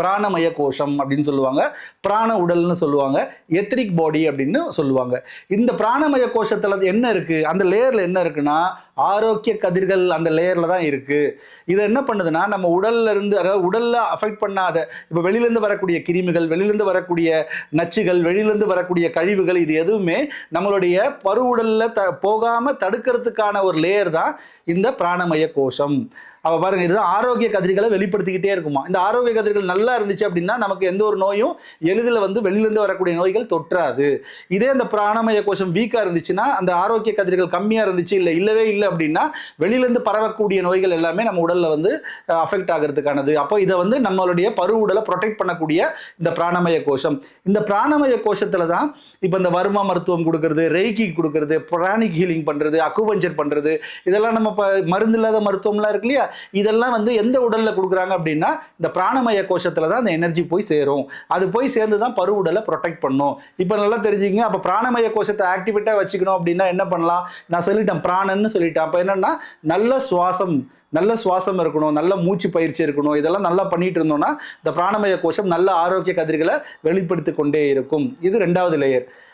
பிராணமய கோஷம் அப்படின்னு சொல்லுவாங்க. பிராண உடல்னு சொல்லுவாங்க. எத்ரிக் பாடி அப்படின்னு சொல்லுவாங்க. இந்த பிராணமய கோஷத்தில் என்ன இருக்குது அந்த லேயரில் என்ன இருக்குன்னா ஆரோக்கிய கதிர்கள் அந்த லேயரில் தான் இருக்குது இதை என்ன பண்ணுதுன்னா நம்ம உடல்ல இருந்து அதாவது உடலில் அஃபெக்ட் பண்ணாத இப்போ வெளியிலேருந்து வரக்கூடிய கிருமிகள் வெளியிலேருந்து வரக்கூடிய நச்சுகள் வெளியிலேருந்து வரக்கூடிய கழிவுகள் இது எதுவுமே நம்மளுடைய பருவுடலில் த போகாமல் தடுக்கிறதுக்கான ஒரு லேயர் தான் இந்த பிராணமய கோஷம் அப்போ பாருங்க இதுதான் ஆரோக்கிய கதிர்களை வெளிப்படுத்திக்கிட்டே இருக்குமா? இந்த ஆரோக்கிய கதிர்கள் நல்லா இருந்துச்சு அப்படின்னா நமக்கு எந்த ஒரு நோயும் எளிதில் வந்து வெளியிலேருந்து வரக்கூடிய நோய்கள் தொற்றாது. இதே அந்த பிராணமய கோஷம் வீக்காக இருந்துச்சுன்னா அந்த ஆரோக்கிய கதிர்கள் கம்மியாக இருந்துச்சு இல்லை இல்லவே இல்லை அப்படின்னா வெளியிலேருந்து பரவக்கூடிய நோய்கள் எல்லாமே நம்ம உடலில் வந்து அஃபெக்ட் ஆகிறதுக்கானது. அப்போ இதை வந்து நம்மளுடைய பரு உடலை ப்ரொடெக்ட் பண்ணக்கூடிய இந்த பிராணமய கோஷம். இந்த பிராணமய கோஷத்தில் தான் இப்போ இந்த வருமா மருத்துவம் கொடுக்கறது ரெய்கி கொடுக்கறது பிராணிக் ஹீலிங் பண்ணுறது அக்குபஞ்சர் பண்ணுறது இதெல்லாம் நம்ம இப்போ மருந்து இல்லாத மருத்துவம்லாம் இருக்கு இல்லையா? இதெல்லாம் வந்து எந்த உடலில் கொடுக்குறாங்க அப்படின்னா இந்த பிராணமய கோஷத்தில் தான் அந்த எனர்ஜி போய் சேரும். அது போய் சேர்ந்து தான் பரு உடலை ப்ரொடெக்ட் பண்ணும். இப்போ நல்லா தெரிஞ்சுங்க அப்போ பிராணமய கோஷத்தை ஆக்டிவேட்டாக வச்சுக்கணும் அப்படின்னா என்ன பண்ணலாம்? நான் சொல்லிட்டேன் பிராணன்னு சொல்லிட்டேன். அப்போ என்னென்னா நல்ல சுவாசம் நல்ல சுவாசம் இருக்கணும் நல்ல மூச்சு பயிற்சி இருக்கணும். இதெல்லாம் நல்லா பண்ணிட்டு இருந்தோம்னா இந்த பிராணமய கோஷம் நல்ல ஆரோக்கிய கதிர்களை வெளிப்படுத்தி கொண்டே இருக்கும். இது ரெண்டாவது லேயர்